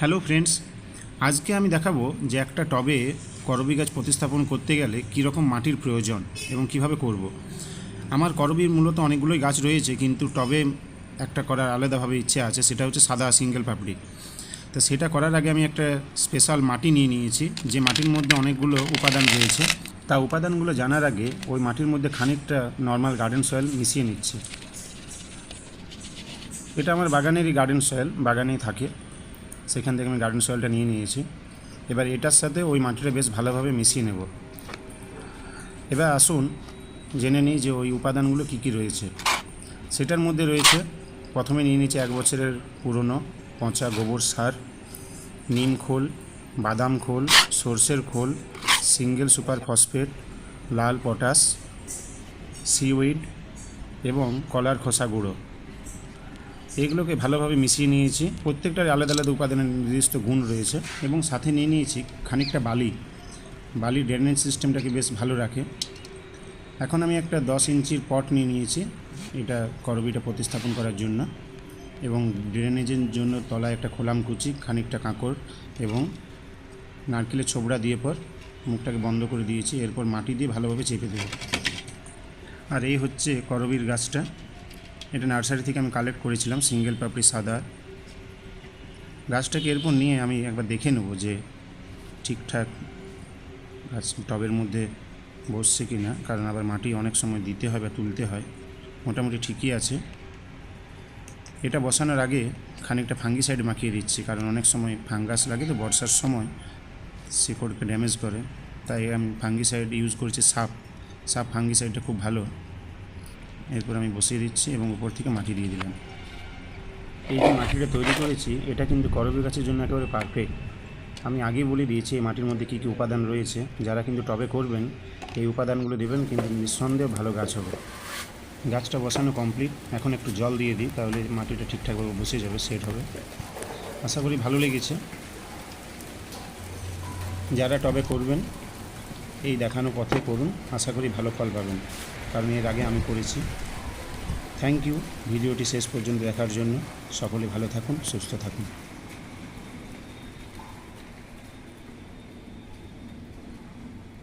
Hello friends, আজকে আমি দেখাবো যে একটা টবে করবি গাছ প্রতিস্থাপন করতে গেলে কীরকম মাটির প্রয়োজন এবং কীভাবে করব। আমার করবির মূলত অনেকগুলোই গাছ রয়েছে, কিন্তু টবে একটা করার আলাদাভাবে ইচ্ছে আছে, সেটা হচ্ছে সাদা সিঙ্গেল পাপড়ি। তো সেটা করার আগে আমি একটা স্পেশাল মাটি নিয়ে নিয়েছি, যে মাটির মধ্যে অনেকগুলো উপাদান রয়েছে। তা উপাদানগুলো জানার আগে ওই মাটির মধ্যে খানিকটা নর্মাল গার্ডেন সয়েল মিশিয়ে নিচ্ছি। এটা আমার বাগানেরই গার্ডেন সয়েল, বাগানেই থাকে। সেখান থেকে আমি গার্ডেন সয়েলটা নিয়ে নিয়েছি। এবার এটার সাথে ওই মাটিটা বেশ ভালোভাবে মিশিয়ে নেব। এবার আসুন, জেনে নিই যে ওই উপাদানগুলো কী কী রয়েছে। সেটার মধ্যে রয়েছে, প্রথমে নিয়ে নিয়েছি এক বছরের পুরনো পচা গোবর সার, নিম খোল, বাদাম খোল, সর্ষের খোল, সিঙ্গেল সুপার ফসফেট, লাল পটাশ, সিউইড এবং কলার খোসা গুঁড়ো। এগুলোকে ভালোভাবে মিশিয়ে নিয়েছি। প্রত্যেকটার আলাদা আলাদা উপাদানের নির্দিষ্ট গুণ রয়েছে এবং সাথে নিয়ে নিয়েছি খানিকটা বালি। বালি ড্রেনেজ সিস্টেমটাকে বেশ ভালো রাখে। এখন আমি একটা দশ ইঞ্চির পট নিয়ে নিয়েছি এটা করবিটা প্রতিস্থাপন করার জন্য এবং ড্রেনেজের জন্য তলায় একটা খোলাম কুচি, খানিকটা কাঁকড় এবং নারকেলের ছোবড়া দিয়ে পর মুখটাকে বন্ধ করে দিয়েছি, এরপর মাটি দিয়ে ভালোভাবে চেপে দেবো। আর এই হচ্ছে করবির গাছটা। এটা নার্সারি থেকে আমি কালেক্ট করেছিলাম, সিঙ্গেল পাপড়ি সাদা। গাছটাকে এরপর নিয়ে আমি একবার দেখে নেব যে ঠিকঠাক গাছ টবের মধ্যে বসছে কি না কারণ আবার মাটি অনেক সময় দিতে হয় বা তুলতে হয়। মোটামুটি ঠিকই আছে। এটা বসানোর আগে খানিকটা ফাঙ্গিসাইড মাখিয়ে দিচ্ছি, কারণ অনেক সময় ফাঙ্গাস লাগে তো বর্ষার সময় শিকড়কে ড্যামেজ করে। তাই আমি ফাঙ্গিসাইড ইউজ করেছি সাপ। সাপ ফাঙ্গিসাইডটা খুব ভালো। এরপর আমি বসিয়ে দিচ্ছি এবং উপর থেকে মাটি দিয়ে দিলাম। এই যে মাটিটা তৈরি করেছি, এটা কিন্তু করবি গাছের জন্য একেবারে পারফেক্ট আমি আগেই বলে দিয়েছি এই মাটির মধ্যে কী কী উপাদান রয়েছে। যারা কিন্তু টবে করবেন, এই উপাদানগুলো দেবেন কিন্তু নিঃসন্দেহে ভালো গাছ হবে। গাছটা বসানো কমপ্লিট এখন একটু জল দিয়ে দিই, তাহলে মাটিটা ঠিকঠাকভাবে বসে যাবে সেট হবে। আশা করি ভালো লেগেছে। যারা টবে করবেন এই দেখানো পথে করুন। আশা করি ভালো ফল পাবেন। কারণ এর আগে আমি করেছি। থ্যাংক ইউ ভিডিওটি শেষ পর্যন্ত দেখার জন্য সকলে ভালো থাকুন, সুস্থ থাকুন।